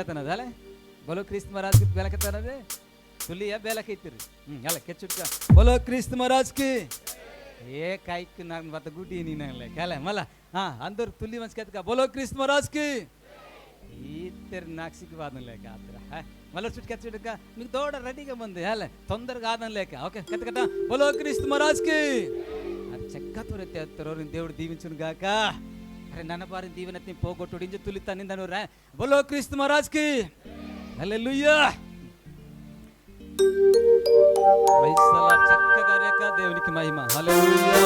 ಬೆಲಕತನದಲ್ಲ ಬಲೋ ಕ್ರಿಸ್ತ ಮಹಾರಾಜ್ ಬೆಲಕತನದ ತುಲಿಯ ಬೆಲಕೈತಿರಿ. ಹ್ಮ್ ಅಲ್ಲ ಕೆಚ್ಚುಟ್ಕ. ಬಲೋ ಕ್ರಿಸ್ತ ಮಹಾರಾಜ್ಕಿ ಏ ಕಾಯ್ಕ ನಾನು ಮತ್ತೆ ಗುಡಿ ನೀನಲ್ಲ ಕೆಲ, ಮಲ. ಹಾ, ಅಂದ್ರ ತುಲಿ ಮನ್ಸ್ಕತ್ಕ ಬಲೋ ಕ್ರಿಸ್ತ ಮಹಾರಾಜ್ಕಿ ಈ ತೆರ ನಾಕ್ಸಿಕ್ ಬಾದನ್ ಲೇಕ ಆತರ. ಮಲ್ಲ ಸುಟ್ ಕೆಚ್ಚುಟ್ಕ. ನಿಗ್ ದೊಡ್ಡ ರೆಡಿಗೆ ಬಂದೆ ಅಲ್ಲ ತೊಂದರೆಗೆ ಆದನ್ ಲೇಕ ಓಕೆ ಕತ್ಕಟ ಬಲೋ ಕ್ರಿಸ್ತ ಮಹಾರಾಜ್ಕಿ ಅದು ಚಕ್ಕ ತುರತ್ತೆ ಹತ್ತಿರೋರು ದೇವ್ರು ದೀವಿಂಚುನ್ಗಾಕ ఎత్తారు దేవుడు దీవించును గాక అరే ನನ್ನ ಬಾರಿ దీవెనత్ని పోగొట్టుడు ఇంజ తులి తన్నిందను రా బోలో క్రీస్తు మహారాజ్ కి హల్లెలూయా ప్రైజ్ ద లార్డ్. చక్కగా రేఖ దేవునికి మహిమ హల్లెలూయా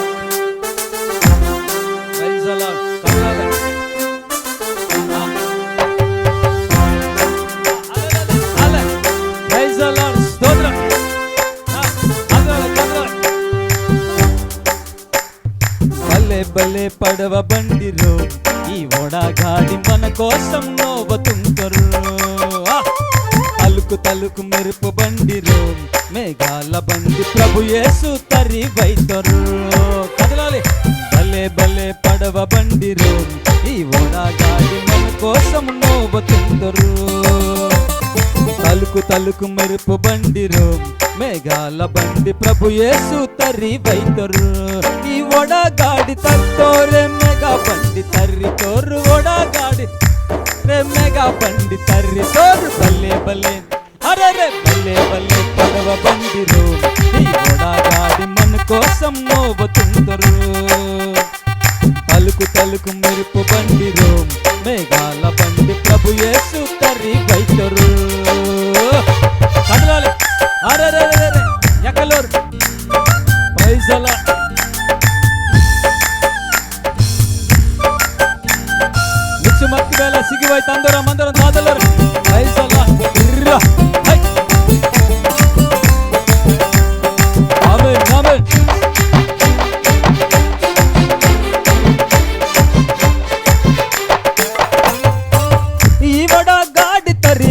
వలే పడవ బండిరు ఈ ఓడగాడి మన కోసం నోవతుంకరు ఆ! తలుకు తలుకు మెరుపు బండిరు మేఘాల బండి ప్రభు యేసు తరి వైతరు కదలాలి. భలే భలే పడవ బండిరు ఈ ఓడగాడి మన కోసం నోవతుంకరు తలుకు తలుకు మెరుపు బండిరు మేఘాల బండి ప్రభు యేసు తరి వైతరు ఈ ఒడగాడి తత్తోరే మెగా పండి తర్రి తోరు ఒడగాడి. రే మెగా బండి తర్రి తోరు బల్లే బల్లే. అరే రే బల్లే బల్లే పడవ బండిరు ఈ ఒడగాడి మన కోసం నోబతుందరు తలుకు తలుకు మెరుపు బండిరు మేఘాల బండి ప్రభు యేసు కర్రి వైతరు కదలాలి. అరే రే రే பாவை தந்துர மந்திரம் தாதலர் இவடா காடி தரி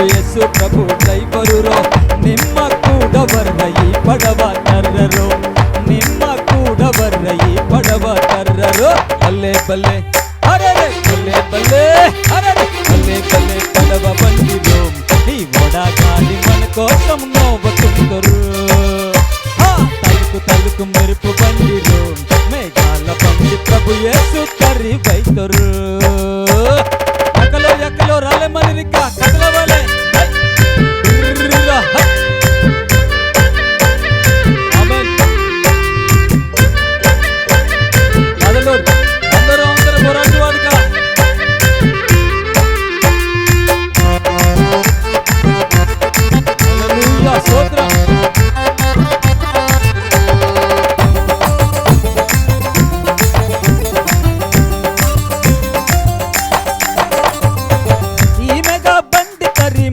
ಯೇಸು ಪ್ರಭು ಡ್ರೈವರುರೋ ನಿಮ್ಮ ಕೂಡ ಬರ್ರ ಈ ಪಡವ ಕರ್ರರು ನಿಮ್ಮ ಕೂಡ ಬರ್ರ ಈ ಪಡವ ಕರ್ರರು ಬಲ್ಲೆ ಬಲ್ಲೆ ಅರರೆ ಬಲ್ಲೆ ಬಲ್ಲೆ ಅರರೆ ಬಲ್ಲೆ ಬಲ್ಲೆ ಪಡವ ಬಂದಿರು ಈ ಓಡಾಗಾಡಿ మన కోసం నోబతుందరు తలుకు తలుకు మెరుపు బండిరు మేఘాల బండి ప్రభు యేసు కర్రి వైతరు ఎక్కలో ఎక్కలో రాలే మనిరిక కదలవలే హై!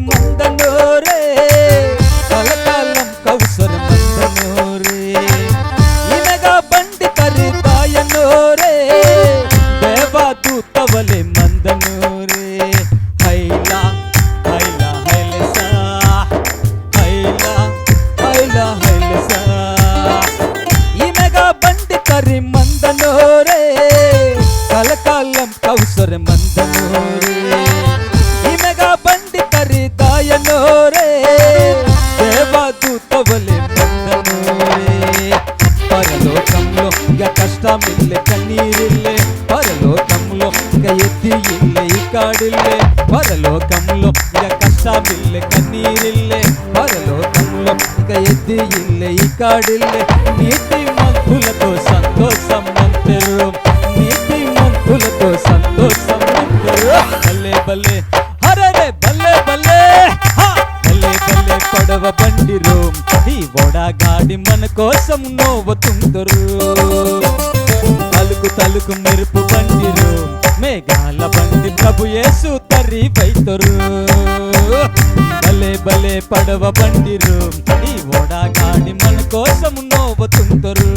மந்தனூரே கலகாலம் கௌசர மந்தனூரே இனகா பண்டி கரு பாயனூரே. தேவா தூத்தவலே மந்தனூரே. ஹைலா ஹைலா ஹைலசா. ஹைலா ஹைலா ஹைலசா. இனகா பண்டி கரு மந்தனூரே. கலகாலம் கௌசர மந்தனூரே. ఇక కష్టమిల్లే కన్నీరిల్లే పరలోకంలో ఇక ఎత్తి ఇల్లే ఇకాడిల్లే పరలోకంలో ఇక కష్టమిల్లే కన్నీరిల్లే పరలోకంలో ఇక ఎత్తి ఇల్లే ఇకాడిల్లే నీతి మంతులతో సంతోషం మంతరు నీతి మంతులతో సంతోషం మంతరు బల్లే బల్లే హరరే బల్లే బల్లే హా! బల్లే బల్లే పడవ బండిరు ఈ ఒడగాడి మన కోసం నోవతుందరు తలుకు తలుకు మెరుపు బండిరు మేఘాల బండి ప్రభు యేసు తరి బైతరు భలే భలే పడవ బండిరు ఈ ఓడగాడి మన కోసం నోవతుందరు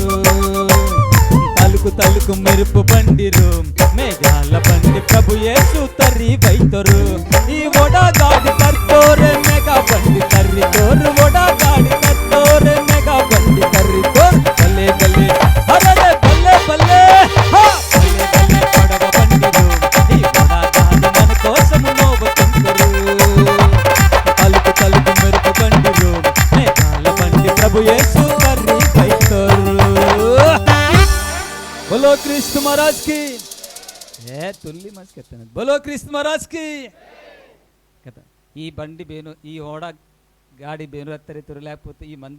తలుకు తలుకు మెరుపు బండిరు ప్రభు యేసు తండ్రి పైతరు బోలో క్రీస్తు మహారాజ్కి ఏ తొల్లి మంచి కెత్తాను బోలో క్రీస్తు మహారాజ్కి ఈ బండి బేను ఈ ఓడ ಗಾಡಿ ಬೇನು ಹತ್ತರಿತರು ಲ್ಯಾಪೋತೆ ಈ ಮಂದಿ